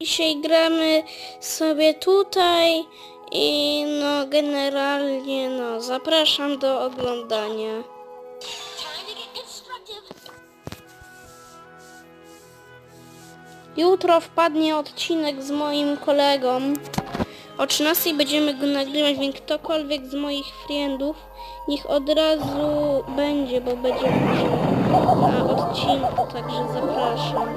Dzisiaj gramy sobie tutaj i no generalnie no zapraszam do oglądania. Jutro wpadnie odcinek z moim kolegą. O 13 będziemy go nagrywać, więc ktokolwiek z moich friendów niech od razu będzie, bo będzie na odcinku, także zapraszam.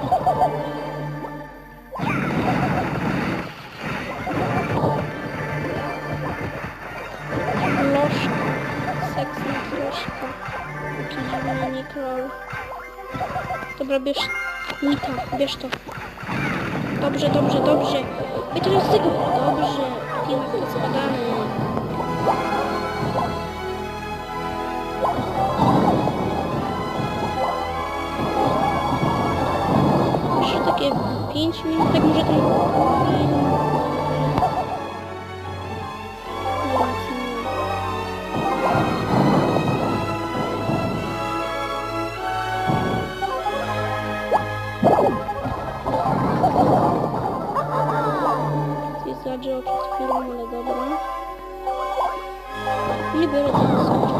Jaki dziwny Nicole. Dobra, bierz... Nika, bierz to. Dobrze, dobrze, dobrze. I teraz z tego. Dobrze. Pięknie zbadany. Jeszcze takie 5 minut, tak może ten film. Zadział przed chwilą, ale dobra. Nie biorę soczka.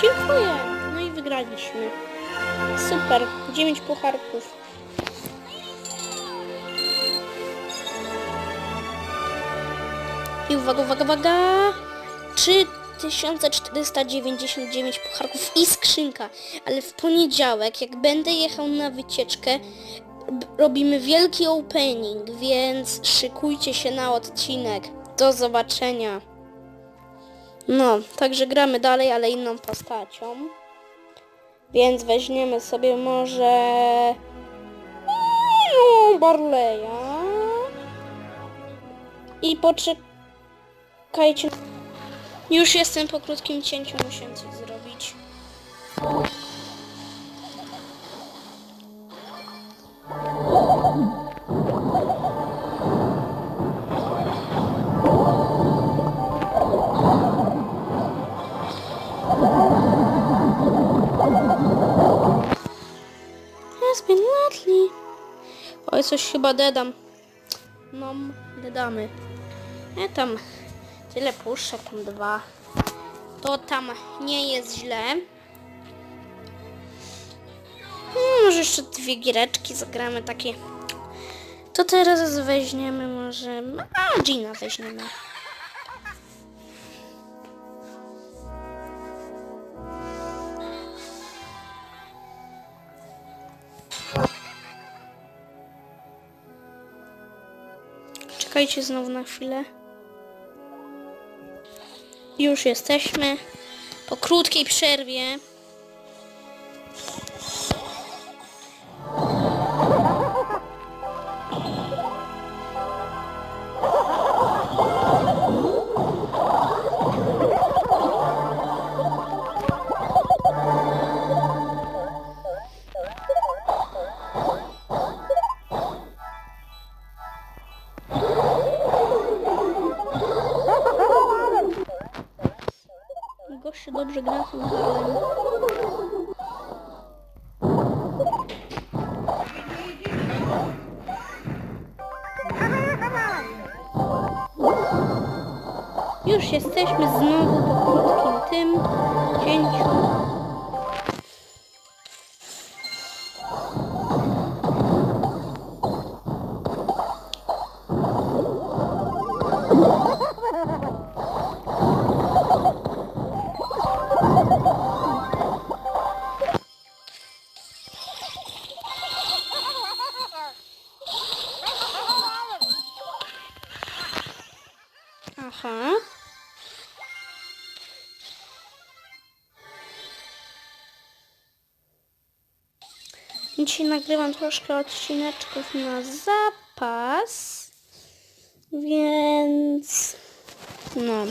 Dziękuję. No i wygraliśmy. Super. 9 pucharków. I uwaga, uwaga, uwaga! 3499 pucharków i skrzynka. Ale w poniedziałek, jak będę jechał na wycieczkę, robimy wielki opening, więc szykujcie się na odcinek. Do zobaczenia. No, także gramy dalej, ale inną postacią. Więc weźmiemy sobie może... No, Barleya. I poczekajcie. Już jestem po krótkim cięciu, muszę coś zrobić. Oj, coś chyba dedam. No, dedamy. E tam tyle puszek, tam dwa. To tam nie jest źle. Hmm, może jeszcze dwie giereczki zagramy takie. To teraz weźmiemy może... A, Gina weźmiemy. Czekajcie znowu na chwilę. Już jesteśmy po krótkiej przerwie. Gościu dobrze gra tym Harlem. Już jesteśmy znowu po krótkim tym cięciu. Aha. Dzisiaj nagrywam troszkę odcineczków na zapas, więc no.